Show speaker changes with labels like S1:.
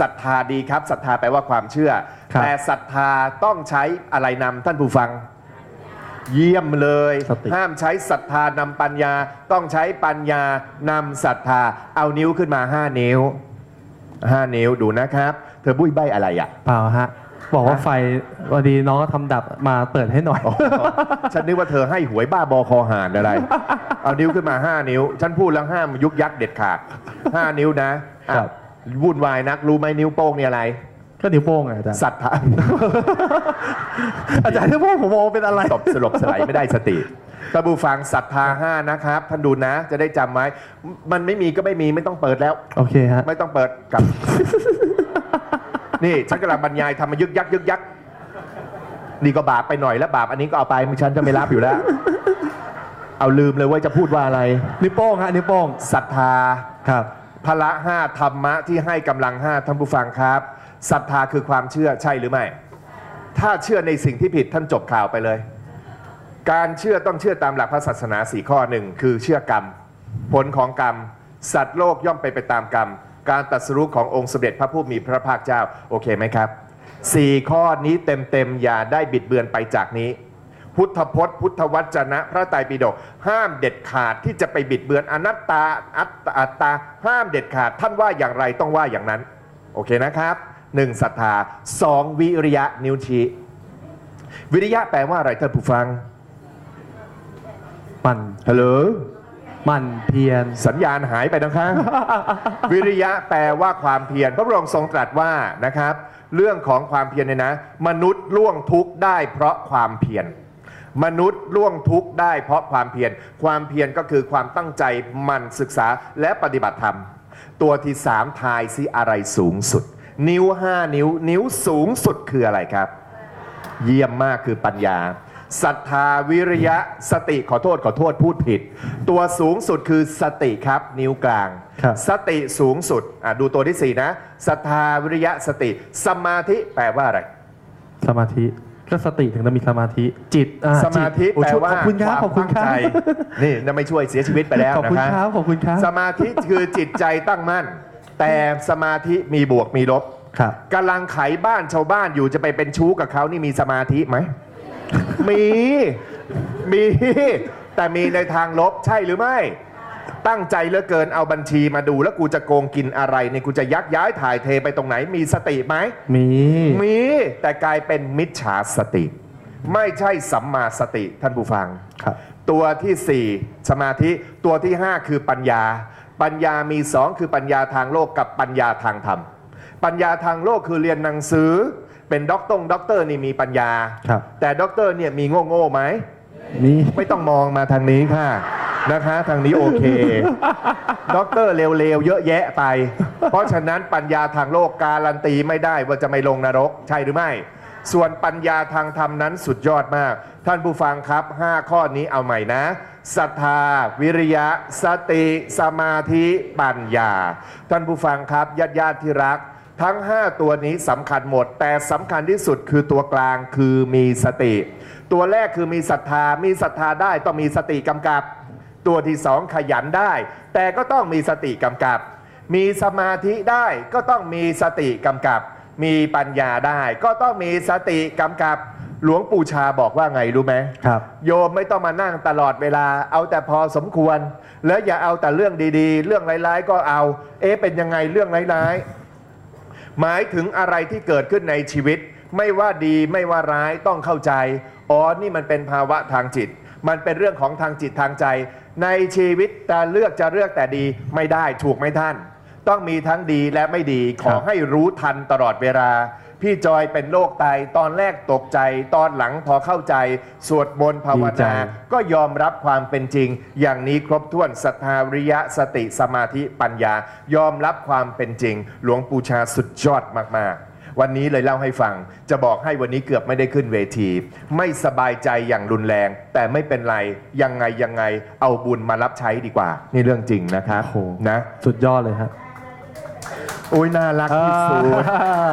S1: ศรัทธาดีครับศรัทธาแปลว่าความเชื่อ
S2: ครับ
S1: แต่ศรัทธาต้องใช้อะไรนำท่านผู้ฟัง เยี่ยมเลย
S2: สติ
S1: ห้ามใช้ศรัทธานำปัญญา ต้องใช้ปัญญานำศรัทธา เอานิ้วขึ้นมา5นิ้ว5นิ้วดูนะครับ เธอบุ้ยใบอะไรอะ
S2: เปล่าฮะ บอกว่าไฟวันดีน้องก็ทำดับมาเปิดให้หน่อย
S1: อ๋อฉันนึกว่าเธอให้หวยบ้าบอคอหานอะไร เอานิ้วขึ้นมา5นิ้ว ฉันพูดแล้วห้ามยุกยักเด็ดขาด5นิ้วนะอะ
S2: ครับ
S1: วุ่นวายนักรู้ไหมนิ้วโป้งนี่อะไร
S2: ก็นิ้วโป้งไงอาจารย์
S1: ศรัทธา
S2: อาจารย์นิ้วโป้งผมมองว่าเป็นอะไร
S1: ตบสลบสลายไม่ได้สติตาบูฟังศรัทธาห้านะครับท่านดูนะ จะได้จำไว้ มันไม่มีก็ไม่มีไม่ต้องเปิดแล้ว
S2: โอเคฮะ
S1: ไม่ต้องเปิดกลับ นี่ฉันกำลังบรรยายทำมายึกยักยึกยักนี่ก็บาปไปหน่อยแล้วบาปอันนี้ก็เอาไปฉันจะไม่รับอยู่แล้ว เอาลืมเลยว่าจะพูดว่าอะไร
S2: นิ้วโป้งฮะนิ้วโป้ง
S1: ศรัทธา
S2: ครับ
S1: พละห้าธรรมะที่ให้กำลังห้าท่านผู้ฟังครับศรัทธาคือความเชื่อใช่หรือไม่ ถ้าเชื่อในสิ่งที่ผิดท่านจบข่าวไปเลย การเชื่อต้องเชื่อตามหลักพระศาสนาสี่ข้อหนึ่งคือเชื่อกรรม ผลของกรรม สัตว์โลกย่อมไปไปตามกรรม การตรัสรู้ขององค์สมเด็จพระผู้มีพระภาคเจ้า โอเคไหมครับสี่ข้อนี้เต็มๆอย่าได้บิดเบือนไปจากนี้ พุทธพจน์ พุทธวจนะ พระไตรปิฎกห้ามเด็ดขาดที่จะไปบิดเบือนอนัตตาอัตตาอัตตา ห้ามเด็ดขาดท่านว่าอย่างไรต้องว่าอย่างนั้น โอเคนะครับหนึ่งศรัทธาสองวิริยะนิ้วชี้วิริยะแปลว่าอะไรท่านผู้ฟัง
S2: มัน
S1: ฮัลโหล
S2: มันเพียร
S1: สัญญาณหายไปนะคะวิริยะแปลว่าความเพียรพระบรมทรงตรัสว่านะครับ เรื่องของความเพียรเนี่ยนะ มนุษย์ล่วงทุกข์ได้เพราะความเพียร มนุษย์ล่วงทุกข์ได้เพราะความเพียร ความเพียรก็คือความตั้งใจหมันศึกษาและปฏิบัติธรรม ตัวที่สามทายซิอะไรสูงสุด นิ้วห้านิ้ว นิ้วสูงสุดคืออะไรครับ เยี่ยมมากคือปัญญาศรัทธาวิริยะสติขอโทษขอโทษพูดผิด ตัวสูงสุดคือสติครับ นิ้วกลาง
S2: ครับ
S1: สติสูงสุดอะดูตัวที่สี่นะศรัทธาวิริยะสติ สมาธิแปลว่าอะไร
S2: สมาธิ ก็สติถึงจะมีสมาธิจิตอ่
S1: สมาธิ
S2: จิตโอ้
S1: แปล
S2: ช่ย
S1: ว่า
S2: ขอบคุณครับ
S1: วาม
S2: ขอบคุณ
S1: ตั้ง
S2: ครั
S1: ใจ
S2: บ
S1: นี่จะไม่ช่วยเสียชีวิตไปแล้ว
S2: ขอบ
S1: นะ
S2: คุณ
S1: ค
S2: ค
S1: รั
S2: รับบขอบคุณครับ
S1: สมาธิคือจิตใจตั้งมั่น แต่สมาธิมีบวกมีลบ
S2: ครับ
S1: กำลังไขบ้านชาวบ้านอยู่จะไปเป็นชู้กับเขานี่มีสมาธิไหม มี มี แต่มีในทางลบใช่หรือไม่ ตั้งใจเหลือเกินเอาบัญชีมาดูแล้วกูจะโกงกินอะไรเนี่ยกูจะยักย้ายถ่ายเทไปตรงไหนมีสติไหม
S2: มี
S1: มีแต่กลายเป็นมิจฉาสติ ไม่ใช่สัมมาสติท่านผู้ฟัง
S2: ครับ
S1: ตัวที่ 4 สมาธิตัวที่ 5 คือปัญญา ปัญญามีสองคือปัญญาทางโลกกับปัญญาทางธรรม ปัญญาทางโลกคือเรียนหนังสือ เป็นด็อกตงด็อกเตอร์นี่มีปัญญา
S2: ครับ
S1: แต่ด็อกเตอร์เนี่ยมีโง่โง่ๆไหม
S2: มี
S1: ไม่ต้องมองมาทางนี้ค่ะ นะคะ ทางนี้โอเค ด็อกเตอร์เร็วๆ เยอะแยะไป เพราะฉะนั้นปัญญาทางโลกการันตีไม่ได้ว่าจะไม่ลงนรก ใช่หรือไม่ ส่วนปัญญาทางธรรมนั้นสุดยอดมาก ท่านผู้ฟังครับ 5 ข้อนี้เอาใหม่นะศรัทธา วิริยะ สติ สมาธิปัญญา ท่านผู้ฟังครับญาติญาติๆที่รัก ทั้ง 5 ตัวนี้สำคัญหมด แต่สำคัญที่สุดคือตัวกลางคือมีสติ ตัวแรกคือมีศรัทธา มีศรัทธาได้ต้องมีสติกำกับ ตัวที่สองขยันได้ แต่ก็ต้องมีสติกำกับ มีสมาธิได้ก็ต้องมีสติกำกับ มีปัญญาได้ ก็ต้องมีสติกำกับ หลวงปู่ชาบอกว่าไงรู้ไหม
S2: ครับ
S1: โยมไม่ต้องมานั่งตลอดเวลา เอาแต่พอสมควร แล้วอย่าเอาแต่เรื่องดีๆ เรื่องร้ายๆ ก็เอา เอ๊ะเป็นยังไงเรื่องร้ายๆหมายถึงอะไรที่เกิดขึ้นในชีวิต ไม่ว่าดีไม่ว่าร้ายต้องเข้าใจอ๋อนี่มันเป็นภาวะทางจิต มันเป็นเรื่องของทางจิตทางใจ ในชีวิตจะเลือกจะเลือกแต่ดีไม่ได้ถูกไหมท่าน ต้องมีทั้งดีและไม่ดีขอให้รู้ทันตลอดเวลา พี่จอยเป็นโรคไตตอนแรกตกใจ ตอนหลังพอเข้าใจ สวดมนต์ภาว
S2: ดีใจ
S1: นา ก็ยอมรับความเป็นจริง อย่างนี้ครบถ้วนศรัทธาวิริยะสติสมาธิปัญญา ยอมรับความเป็นจริง หลวงปู่ชาสุดยอดมากๆ วันนี้เลยเล่าให้ฟัง จะบอกให้วันนี้เกือบไม่ได้ขึ้นเวที ไม่สบายใจอย่างรุนแรง แต่ไม่เป็นไร ยังไงยังไงเอาบุญมารับใช้ดีกว่า นี่เรื่องจริงนะครับ
S2: โอ้โห
S1: นะ
S2: สุดยอดเลยฮะ
S1: โอ้ยน่ารักที่สุด
S2: อ่า